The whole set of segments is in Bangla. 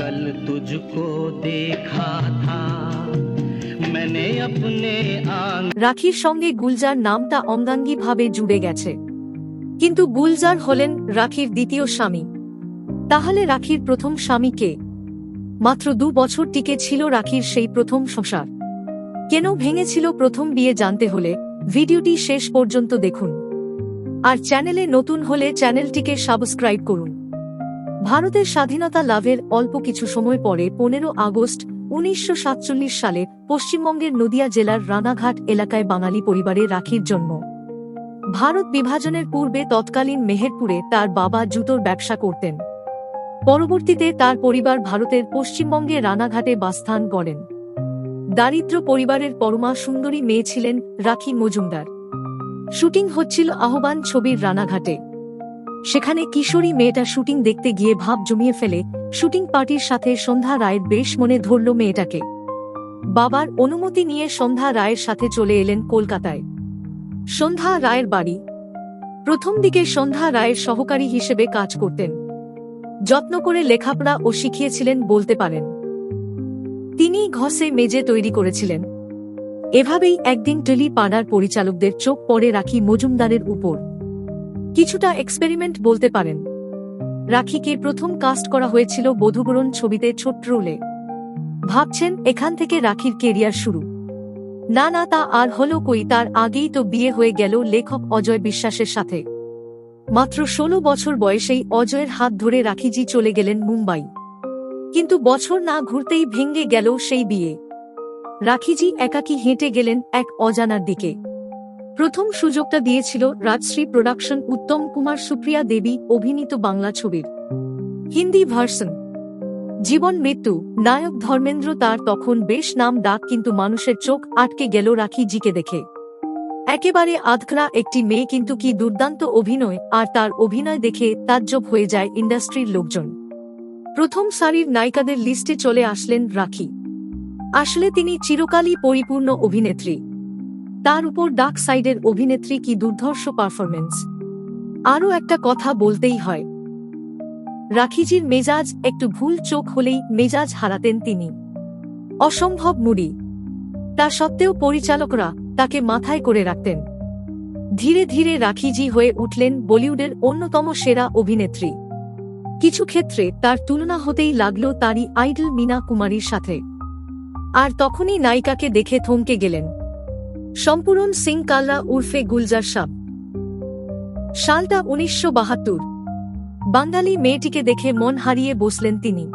कल तुझको देखा था मैंने अपने आंग রাখির সঙ্গে গুলজার নামটা অঙ্গাঙ্গিভাবে জুড়ে গেছে কিন্তু গুলজার হলেন রাখির দ্বিতীয় স্বামী তাহলে রাখির প্রথম স্বামী কে মাত্র দু বছর টিকে ছিল রাখির সেই প্রথম সংসার কেন ভেঙেছিল প্রথম বিয়ে জানতে হলে ভিডিওটি শেষ পর্যন্ত দেখুন আর চ্যানেলে নতুন হলে চ্যানেলটিকে সাবস্ক্রাইব করুন ভারতের স্বাধীনতা লাভের অল্প কিছু সময় পরে পনেরো আগস্ট উনিশশো সাতচল্লিশ সালে পশ্চিমবঙ্গের নদিয়া জেলার রানাঘাট এলাকায় বাঙালি পরিবারে রাখির জন্ম। ভারত বিভাজনের পূর্বে তৎকালীন মেহেরপুরে তার বাবা জুতোর ব্যবসা করতেন। পরবর্তীতে তার পরিবার ভারতের পশ্চিমবঙ্গে রানাঘাটে বাস্থান করেন। দারিদ্র পরিবারের পরমা সুন্দরী মেয়ে ছিলেন রাখি মজুমদার। শুটিং হচ্ছিল আহ্বান ছবির রানাঘাটে। সেখানে কিশোরী মেয়েটা শুটিং দেখতে গিয়ে ভাব জমিয়ে ফেলে। শুটিং পার্টির সাথে সন্ধ্যা রায়ের বেশ মনে ধরল মেয়েটাকে। বাবার অনুমতি নিয়ে সন্ধ্যা রায়ের সাথে চলে এলেন কলকাতায়। সন্ধ্যা রায়ের বাড়ি। প্রথম দিকে সন্ধ্যা রায়ের সহকারী হিসেবে কাজ করতেন। যত্ন করে লেখাপড়া ও শিখিয়েছিলেন বলতে পারেন। তিনি ঘষে মেজে তৈরি করেছিলেন। এভাবেই একদিন টেলি পাড়ার পরিচালকদের চোখ পড়ে রাখি মজুমদারের উপর। কিছুটা এক্সপেরিমেন্ট বলতে পারেন। রাখিকে প্রথম কাস্ট করা হয়েছিল বধুবরণ ছবিতে ছোট্ট রোলে। ভাবছেন এখান থেকে রাখির কেরিয়ার শুরু। না না, তা আর হলো কই, তার আগেই তো বিয়ে হয়ে গেল লেখক অজয় বিশ্বাসের সাথে। মাত্র ষোলো বছর বয়সেই অজয়ের হাত ধরে রাখিজি চলে গেলেন মুম্বাই। কিন্তু বছর না ঘুরতেই ভেঙ্গে গেল সেই বিয়ে। রাখিজি একাকী হেঁটে গেলেন এক অজানার দিকে। প্রথম সুযোগটা দিয়েছিল রাজশ্রী প্রোডাকশন উত্তম কুমার সুপ্রিয়া দেবী অভিনীত বাংলা ছবির। হিন্দি ভার্সন। জীবন মৃত্যু। নায়ক ধর্মেন্দ্র তার তখন বেশ নাম ডাক কিন্তু মানুষের চোখ আটকে গেল রাখি জিকে দেখে। একেবারে আধখরা একটি মেয়ে কিন্তু কি দুর্দান্ত অভিনয় আর তার অভিনয় দেখে তাজ্জব হয়ে যায় ইন্ডাস্ট্রির লোকজন। প্রথম সারির নায়িকাদের লিস্টে চলে আসলেন রাখি। আসলে তিনি চিরকালই পরিপূর্ণ অভিনেত্রী। তার উপর ডার্ক সাইডের অভিনেত্রী কি দুর্ধর্ষ পারফরমেন্স আরও একটা কথা বলতেই হয়। রাখিজির মেজাজ একটু ভুল চোখ হলেই মেজাজ হারাতেন তিনি। অসম্ভব মুড়ি। তা সত্ত্বেও পরিচালকরা তাকে মাথায় করে রাখতেন। ধীরে ধীরে রাখিজি হয়ে উঠলেন বলিউডের অন্যতম সেরা অভিনেত্রী। কিছু ক্ষেত্রে তার তুলনা হতেই লাগল তারই আইডল মিনা কুমারীর সাথে। আর তখনই নায়িকাকে দেখে থমকে গেলেন। সম্পূরণ সিং কালরা উর্ফে গুলজার সাপ। সালটা উনিশশো বাহাত্তর। বাঙালি মেয়েটিকে দেখে মন হারিয়ে বসলেন তিনি।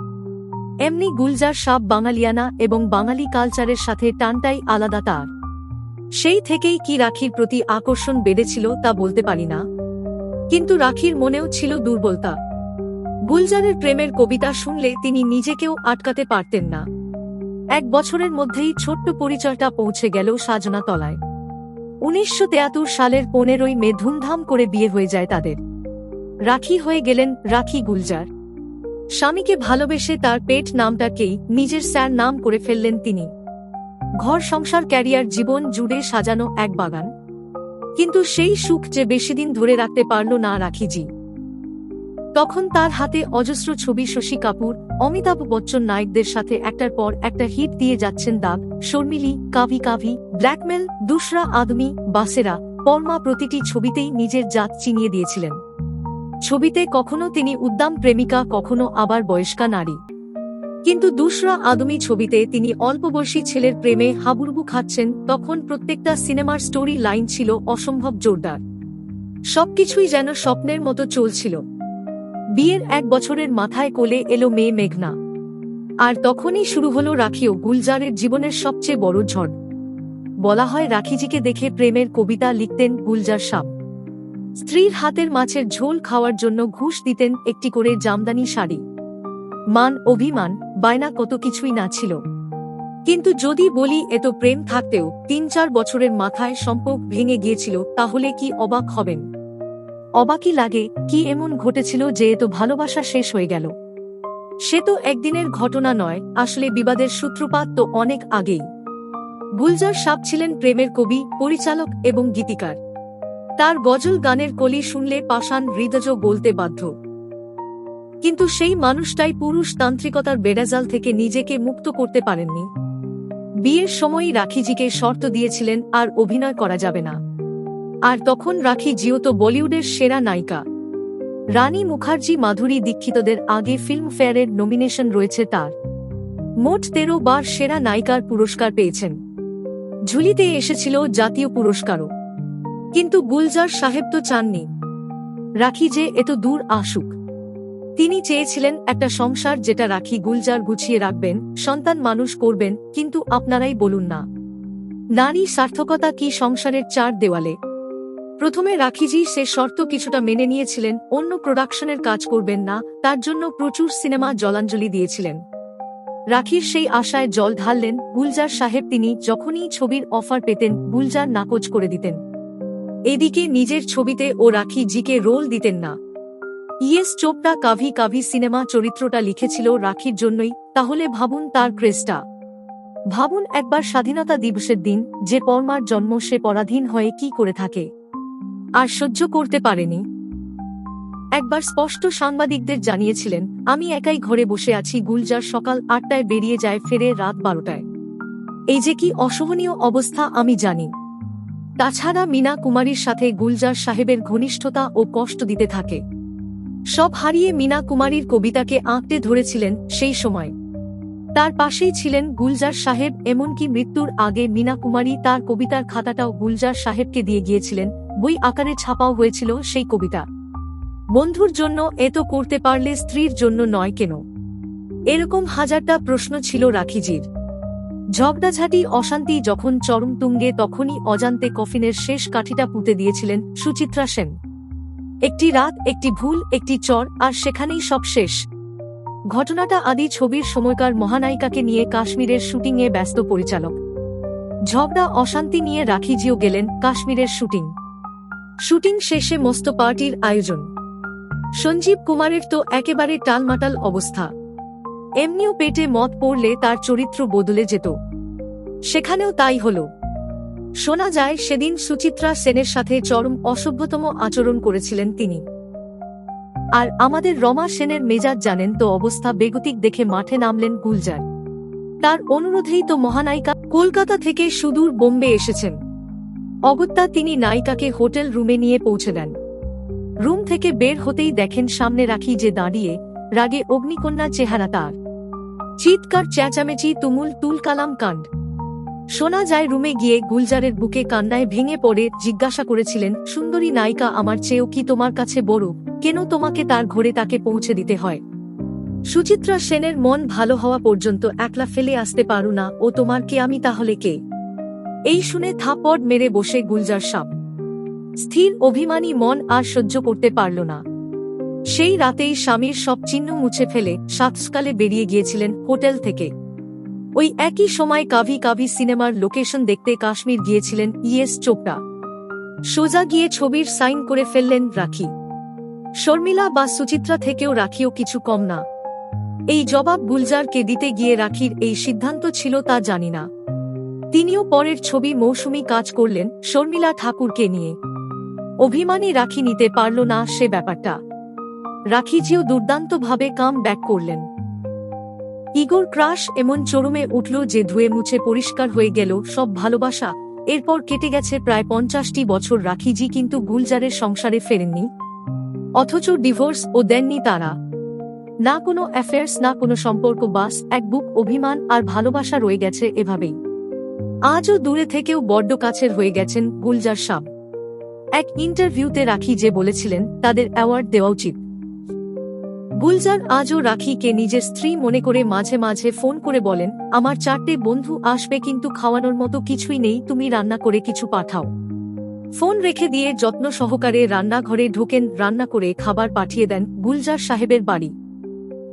এমনি গুলজার সাপ বাঙালিয়ানা এবং বাঙালি কালচারের সাথে টানটাই আলাদা তার। সেই থেকেই কি রাখির প্রতি আকর্ষণ বেড়েছিল তা বলতে পারি না। কিন্তু রাখির মনেও ছিল দুর্বলতা। গুলজারের প্রেমের কবিতা শুনলে তিনি নিজেকেও আটকাতে পারতেন না। এক বছরের মধ্যেই ছোট্ট পরিচয়টা পৌঁছে গেল সাজনা তলায়। উনিশশো সালের পনেরোই মে ধুমধাম করে বিয়ে হয়ে যায় তাদের। রাখি হয়ে গেলেন রাখি গুলজার। স্বামীকে ভালোবেসে তার পেট নামটাকেই নিজের স্যার নাম করে ফেললেন তিনি। ঘর সংসার ক্যারিয়ার জীবন জুড়ে সাজানো এক বাগান। কিন্তু সেই সুখ যে বেশিদিন ধরে রাখতে পারল না রাখিজি। তখন তার হাতে অজস্র ছবি শশী কাপুর, অমিতাভ বচ্চন নায়কদের সাথে একটার পর একটা হিট দিয়ে যাচ্ছেন দাগ শর্মিলি, কাভি কাভি, ব্ল্যাকমেল, দুসরা আদমি, বাসেরা, পরমা প্রতিটি ছবিতেই নিজের জাত চিনিয়ে দিয়েছিলেন। ছবিতে কখনো তিনি উদ্দাম প্রেমিকা, কখনো আবার বয়স্কা নারী। কিন্তু দুসরা আদমি ছবিতে তিনি অল্পবয়সী ছেলের প্রেমে হাবুডুবু খাচ্ছেন, তখন প্রত্যেকটা সিনেমার স্টোরি লাইন ছিল অসম্ভব জোরদার। সবকিছুই যেন স্বপ্নের মতো চলছিল। বিয়ের এক বছরের মাথায় কোলে এলো মেয়ে মেঘনা। আর তখনই শুরু হলো রাখিও গুলজারের জীবনের সবচেয়ে বড় ঝড়। বলা হয় রাখিজিকে দেখে প্রেমের কবিতা লিখতেন গুলজার সাপ। স্ত্রীর হাতের মাছের ঝোল খাওয়ার জন্য ঘুষ দিতেন একটি করে জামদানি শাড়ি। মান, অভিমান, বায়না কত কিছুই না ছিল। কিন্তু যদি বলি এত প্রেম থাকতেও তিন চার বছরের মাথায় সম্পর্ক ভেঙে গিয়েছিল, তাহলে কি অবাক হবেন? অবাকই লাগে কি এমন ঘটেছিল যে এত ভালোবাসা শেষ হয়ে গেল। সে তো একদিনের ঘটনা নয়, আসলে বিবাদের সূত্রপাত তো অনেক আগেই। গুলজার সাপ ছিলেন প্রেমের কবি, পরিচালক এবং গীতিকার। তার গজল গানের কলি শুনলে পাষাণ হৃদজ বলতে বাধ্য। কিন্তু সেই মানুষটাই পুরুষতান্ত্রিকতার বেড়াজাল থেকে নিজেকে মুক্ত করতে পারেননি। বিয়ের সময়ই রাখিজিকে শর্ত দিয়েছিলেন, আর অভিনয় করা যাবে না। আর তখন রাখি জিও তো বলিউডের সেরা নায়িকা। রানী মুখার্জি মাধুরী দীক্ষিতদের আগে ফিল্মফেয়ারের নমিনেশন রয়েছে তার। মোট তেরো বার সেরা নায়িকার পুরস্কার পেয়েছেন। ঝুলিতে এসেছিল জাতীয় পুরস্কারও। কিন্তু গুলজার সাহেব তো চাননি। রাখি যে এত দূর আসুক। তিনি চেয়েছিলেন একটা সংসার যেটা রাখি গুলজার গুছিয়ে রাখবেন, সন্তান মানুষ করবেন, কিন্তু আপনারাই বলুন না। নারী সার্থকতা কি সংসারের চার দেওয়ালে? প্রথমে রাখিজি সে শর্ত কিছুটা মেনে নিয়েছিলেন, অন্য প্রোডাকশনের কাজ করবেন না, তার জন্য প্রচুর সিনেমা জলাঞ্জলি দিয়েছিলেন। রাখির সেই আশায় জল ঢাললেন, গুলজার সাহেব তিনি যখনই ছবির অফার পেতেন, গুলজার নাকচ করে দিতেন। এদিকে নিজের ছবিতে ও রাখি জিকে রোল দিতেন না। ইয়েস চোপড়া কাভি কাভি সিনেমা চরিত্রটা লিখেছিল রাখির জন্যই, তাহলে ভাবুন তার ক্রেজটা। ভাবুন একবার স্বাধীনতা দিবসের দিন, যে পরমার জন্ম সে পরাধীন হয়ে কি করে থাকে। আর সহ্য করতে পারেনি। একবার স্পষ্ট সাংবাদিকদের জানিয়েছিলেন, আমি একাই ঘরে বসে আছি, গুলজার সকাল আটটায় বেরিয়ে যায় ফেরে রাত বারোটায়। এই যে কি অসহনীয় অবস্থা, আমি জানি। তাছাড়া মিনা কুমারীর সাথে গুলজার সাহেবের ঘনিষ্ঠতা ও কষ্ট দিতে থাকে। সব হারিয়ে মিনা কুমারীর কবিতাকে আঁকতে ধরেছিলেন সেই সময়। তার পাশেই ছিলেন গুলজার সাহেব, এমনকি মৃত্যুর আগে মিনা কুমারী তার কবিতার খাতাটাও গুলজার সাহেবকে দিয়ে গিয়েছিলেন, বই আকারে ছাপাও হয়েছিল সেই কবিতা। বন্ধুর জন্য এত করতে পারলে স্ত্রীর জন্য নয় কেন? এরকম হাজারটা প্রশ্ন ছিল রাখিজির। ঝগড়াঝাটি, অশান্তি যখন চরম তুঙ্গে তখনই অজান্তে কফিনের শেষ কাঠিটা পুঁতে দিয়েছিলেন সুচিত্রা সেন। একটি রাত, একটি ভুল, একটি চর, আর সেখানেই সব শেষ। ঘটনাটা আদি ছবির সময়কার মহানায়িকাকে নিয়ে কাশ্মীরের শুটিংয়ে ব্যস্ত পরিচালক। ঝগড়া, অশান্তি নিয়ে রাখিজিও গেলেন কাশ্মীরের শুটিং। শুটিং শেষে মস্ত পার্টির আয়োজন। সঞ্জীব কুমারের তো একেবারে টালমাটাল অবস্থা। এমনিও পেটে মত পড়লে তার চরিত্র বদলে যেত। সেখানেও তাই হল। শোনা যায় সেদিন সুচিত্রা সেনের সাথে চরম অসভ্যতম আচরণ করেছিলেন তিনি। আর আমাদের রমা সেনের মেজাজ জানেন তো অবস্থা বেগতিক দেখে মাঠে নামলেন গুলজার। তার অনুরোধেই তো মহানায়িকা কলকাতা থেকে সুদূর বোম্বে এসেছেন। অগত্যা তিনি নায়িকাকে হোটেল রুমে নিয়ে পৌঁছে দেন। রুম থেকে বের হতেই দেখেন সামনে রাখি যে দাঁড়িয়ে রাগে অগ্নিকন্যা চেহারা তার। চিৎকার, চেঁচামেচি, তুমুল তুলকালাম কাণ্ড। শোনা যায় রুমে গিয়ে গুলজারের বুকে কান্নায় ভেঙে পড়ে, জিজ্ঞাসা করেছিলেন, সুন্দরী নায়িকা, আমার চেয়েও কি তোমার কাছে বড়? কেন তোমাকে তার ঘরে তাকে পৌঁছে দিতে হয়? সুচিত্রা সেনের মন ভালো হওয়া পর্যন্ত একলা ফেলে আসতে পারু না, ও তোমার কে, আমি তাহলে কে? এই শুনে থাপড় মেরে বসে গুলজার সাপ। স্থির অভিমানী মন আর সহ্য করতে পারল না। সেই রাতেই স্বামীর সব চিহ্ন মুছে ফেলে সাতসকালে বেরিয়ে গিয়েছিলেন হোটেল থেকে। ওই একই সময় কাভি কাভি সিনেমার লোকেশন দেখতে কাশ্মীর গিয়েছিলেন ইয়েস চোপড়া। সোজা গিয়ে ছবির সাইন করে ফেললেন রাখি। শর্মিলা বা সুচিত্রা থেকেও রাখিও কিছু কম না। এই জবাব গুলজারকে দিতে গিয়ে রাখির এই সিদ্ধান্ত ছিল তা জানি না। তিনিও পরের ছবি মৌসুমি কাজ করলেন শর্মিলা ঠাকুরকে নিয়ে। অভিমানী রাখি নিতে পারল না সে ব্যাপারটা। রাখিজিও দুর্দান্তভাবে কাম ব্যাক করলেন। ইগোর ক্রাশ এমন চরমে উঠল যে ধুয়ে মুছে পরিষ্কার হয়ে গেল সব ভালোবাসা। এরপর কেটে গেছে প্রায় পঞ্চাশটি বছর রাখিজি কিন্তু গুলজারের সংসারে ফেরেননি। অথচ ডিভোর্স ও দেননি তারা। না কোনো অ্যাফেয়ার্স, না কোনো সম্পর্ক, বাস, এক বুক, অভিমান আর ভালোবাসা রয়ে গেছে এভাবেই। আজও দূরে থেকেও বড্ড কাছের হয়ে গেছেন গুলজার সাব এক ইন্টারভিউতে রাখি যে বলেছিলেন, তাদের অ্যাওয়ার্ড দেওয়া উচিত। গুলজার আজও রাখিকে নিজের স্ত্রী মনে করে মাঝে মাঝে ফোন করে বলেন, আমার চারটে বন্ধু আসবে কিন্তু খাওয়ানোর মতো কিছুই নেই, তুমি রান্না করে কিছু পাঠাও। ফোন রেখে দিয়ে যত্ন সহকারে রান্নাঘরে ঢোকেন, রান্না করে খাবার পাঠিয়ে দেন গুলজার সাহেবের বাড়ি।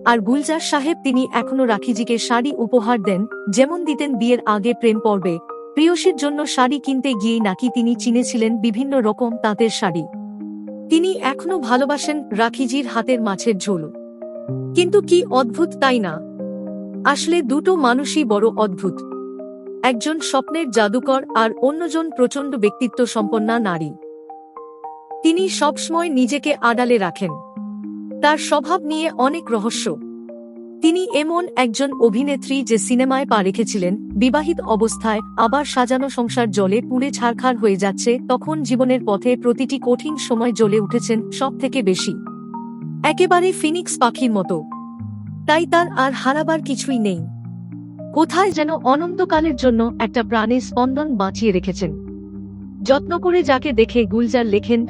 আর গুলজার সাহেব তিনি এখনও রাখিজিকে শাড়ি উপহার দেন, যেমন দিতেন বিয়ের আগে প্রেম পর্বে। প্রিয়সীর জন্য শাড়ি কিনতে গিয়ে নাকি তিনি চিনেছিলেন বিভিন্ন রকম তাঁতের শাড়ি। তিনি এখনও ভালোবাসেন রাখিজির হাতের মাছের ঝোল। কিন্তু কি অদ্ভুত তাই না? আসলে দুটো মানুষই বড় অদ্ভুত। একজন স্বপ্নের জাদুকর আর অন্যজন প্রচণ্ড ব্যক্তিত্ব সম্পন্না নারী। তিনি সবসময় নিজেকে আড়ালে রাখেন। তার স্বভাব নিয়ে অনেক রহস্য। তিনি এমন একজন অভিনেত্রী যে সিনেমায় পা রেখেছিলেন, বিবাহিত অবস্থায় আবার সাজানো সংসার জলে পুড়ে ছারখার হয়ে যাচ্ছে, তখন জীবনের পথে প্রতিটি কঠিন সময় জ্বলে উঠেছেন সব থেকে বেশি। একেবারে ফিনিক্স পাখির মতো। তাই তার আর হারাবার কিছুই নেই। কোথায় যেন অনন্তকালের জন্য একটা প্রাণের স্পন্দন বাঁচিয়ে রেখেছেন। যত্ন করে যাকে দেখে গুলজার লেখেন